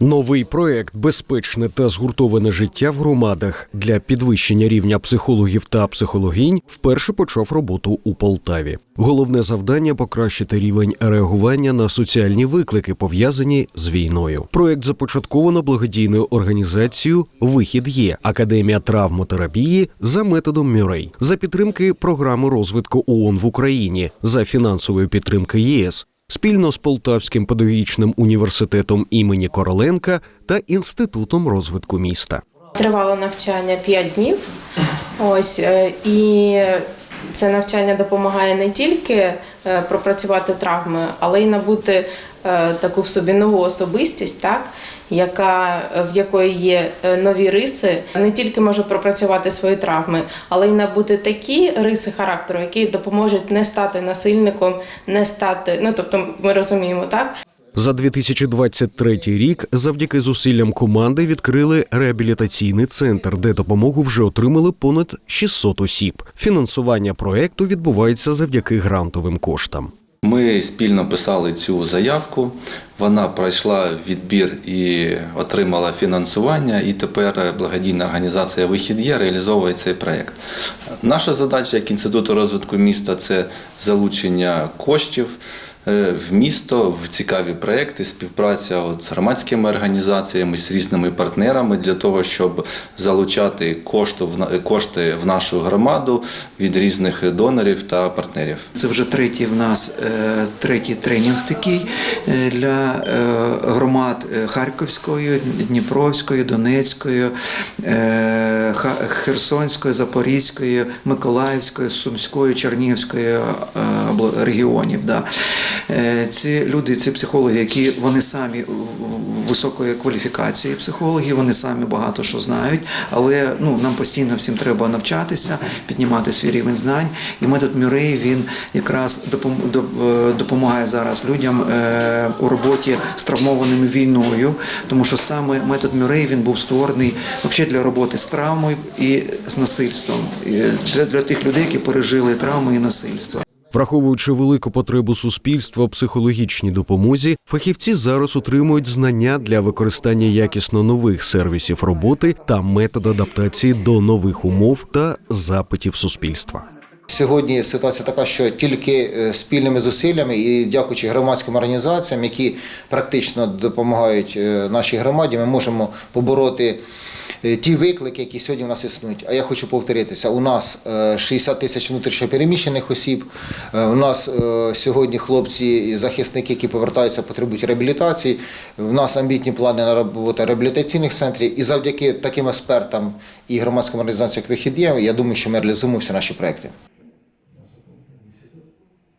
Новий проект Безпечне та згуртоване життя в громадах для підвищення рівня психологів та психологінь вперше почав роботу у Полтаві. Головне завдання покращити рівень реагування на соціальні виклики, пов'язані з війною. Проект започатковано благодійною організацією Вихід є Академія травмотерапії за методом Мюррей за підтримки програми розвитку ООН в Україні за фінансової підтримки ЄС спільно з Полтавським педагогічним університетом імені Короленка та інститутом розвитку міста. Тривало навчання 5 днів. Ось е, і це навчання допомагає не тільки е, пропрацювати травми, але й набути е, таку в собі нову особистість, так яка в якої є е, нові риси, не тільки може пропрацювати свої травми, але й набути такі риси характеру, які допоможуть не стати насильником, не стати. Ну тобто, ми розуміємо, так За 2023 рік, завдяки зусиллям команди, відкрили реабілітаційний центр, де допомогу вже отримали понад 600 осіб. Фінансування проекту відбувається завдяки грантовим коштам. Ми спільно писали цю заявку. Вона пройшла відбір і отримала фінансування. І тепер благодійна організація Вихід є реалізовує цей проєкт. Наша задача як інституту розвитку міста це залучення коштів е, в місто, в цікаві проекти, співпраця от з громадськими організаціями, з різними партнерами для того, щоб залучати кошти в нашу громаду від різних донорів та партнерів. Це вже третій в нас е, третій тренінг такий е, для е, громад е, Харківської, Дніпровської, Донецької, е, Херсонської, Запорізької, Миколаївської, Сумської, Чернігівської регіонів. Ці люди, ці психологи, які вони самі високої кваліфікації психологи, вони самі багато що знають, але ну, нам постійно всім треба навчатися, піднімати свій рівень знань. І метод Мюррей він якраз допом- доп- допомагає зараз людям у роботі з травмованими війною, тому що саме метод Мюррей він був створений взагалі для роботи з травмою і з насильством, для, для тих людей, які пережили травми і насильство. Враховуючи велику потребу суспільства психологічній допомозі, фахівці зараз отримують знання для використання якісно нових сервісів роботи та метод адаптації до нових умов та запитів суспільства. Сьогодні ситуація така, що тільки е, спільними зусиллями і дякуючи громадським організаціям, які практично допомагають е, нашій громаді, ми можемо побороти е, ті виклики, які сьогодні в нас існують. А я хочу повторитися: у нас е, 60 тисяч внутрішньопереміщених осіб. У нас сьогодні хлопці, захисники, які повертаються, потребують реабілітації. У нас амбітні плани на роботу реабілітаційних центрів. І завдяки таким експертам і громадським організаціям, як вихід є, я думаю, що ми реалізуємо всі наші проекти.